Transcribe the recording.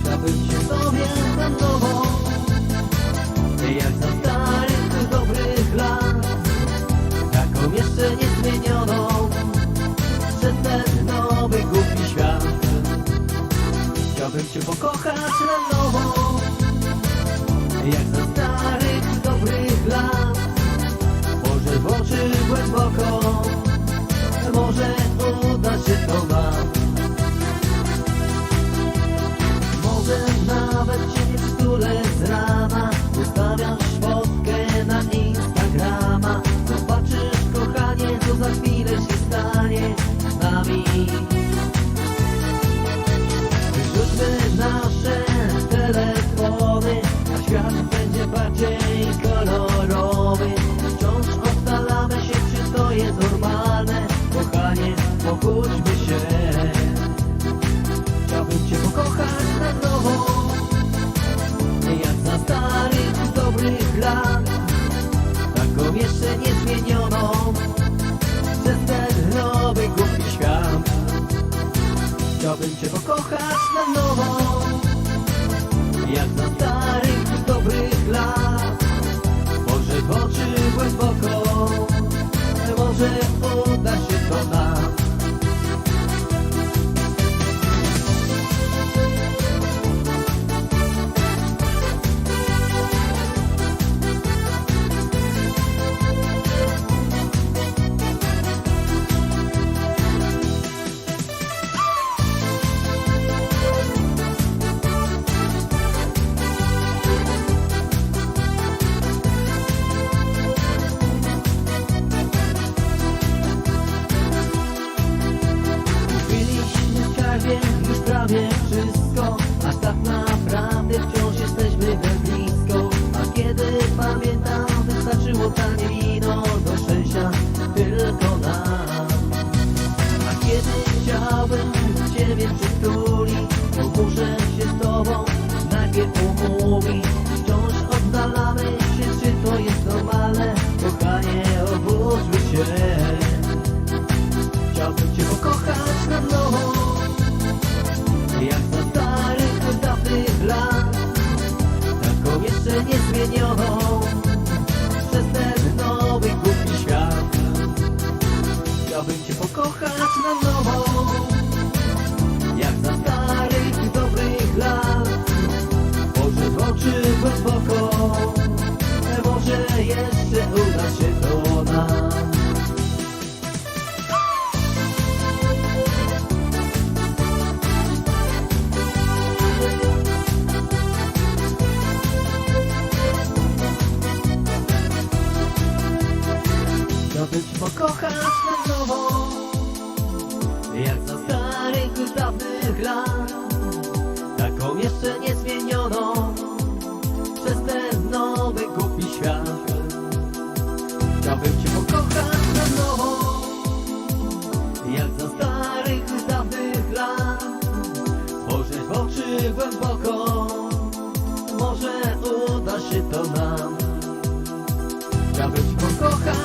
Chciałbym się sobie na nowo Jak za starych dobrych lat Taką jeszcze niezmienioną Przez ten nowy głupi świat Chciałbym cię pokochać na nowo pogódźmy się. Chciałbym cię pokochać na nowo. Jak za starych dobrych lat Taką jeszcze niezmienioną. Przez ten nowy głupi świat. Chciałbym cię pokochać na nowo Wciąż oddalamy się, czy to jest normalne? Kochanie, obudźmy się. Chciałbym Cię pokochać na nowo Jak za starych, dawnych lat Taką jeszcze niezmienioną. Przez ten nowy głupi świat. Chciałbym Cię pokochać na nowo jeszcze uda się to nam pokochać na nowo Jak za starych, dawnych lat. Taką jeszcze niezmienioną Chciałbym cię pokochać na nowo Jak za starych, dawnych lat. Spojrzeć w oczy głęboko Może uda się to nam. Chciałbym cię pokochać